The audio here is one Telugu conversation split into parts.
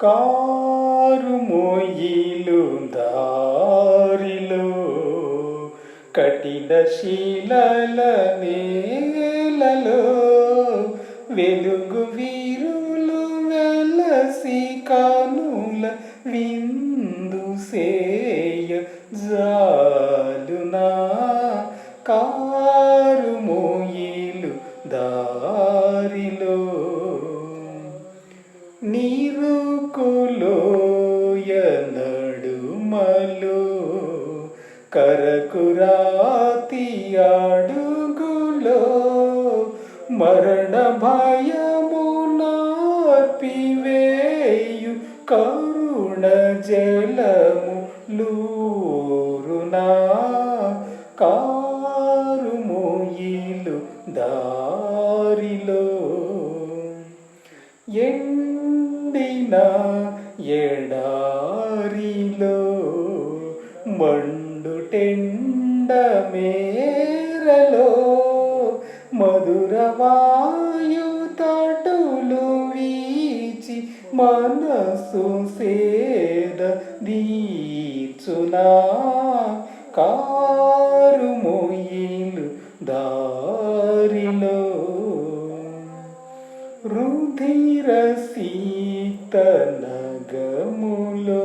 కారు మోయిలు దారిలో కఠిన శీలల నేలలో వెలుగు వీరులు వెలసి కానుల విందు సేయ జాలునా కా నీరుకులోయ నడుమలో కరకురాతి అడుగులో మరణ భయము నార్పివేయు కరుణ జలము ఎండిన ఎడారిలో మండుటెండ మేరలో మధురవాయు తటులు వీచి మనసు సేద దీచునా కారు మొయిలు దా నగములో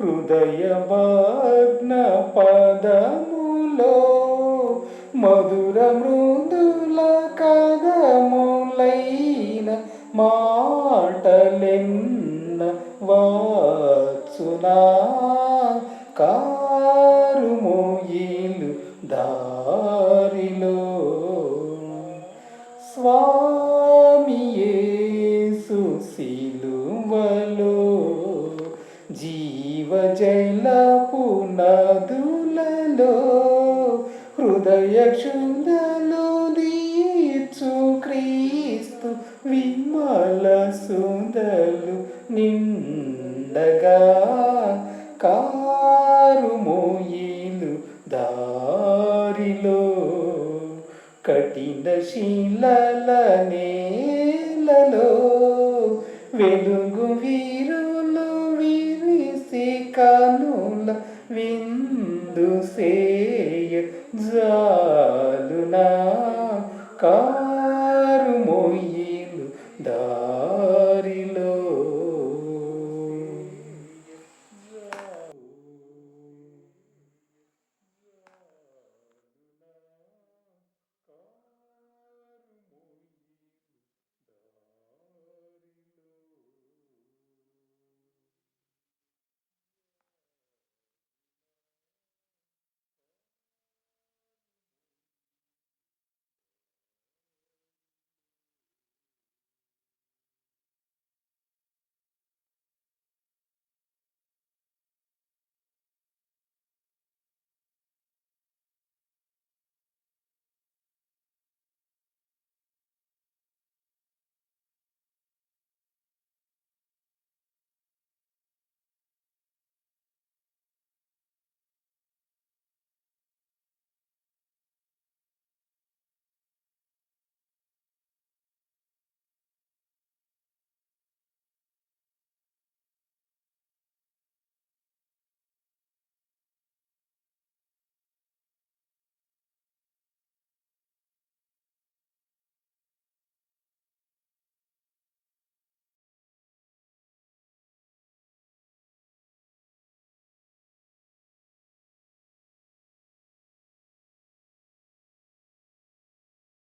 హృదయభగ్న పదములో మధుర మృదుల కదములైన మాటలెన్న వాత్సునా కారు మోయిలు దారిలో స్వామియేసు సిలువలో జీవజలపు నదులలో హృదయ క్షుందలో దీచు క్రీస్తు విమల సుందలు నిండగా కారు మోయిలు దారిలో కఠిన శీలల నేలలో వెలుగు వీ సేయ జాలునా కా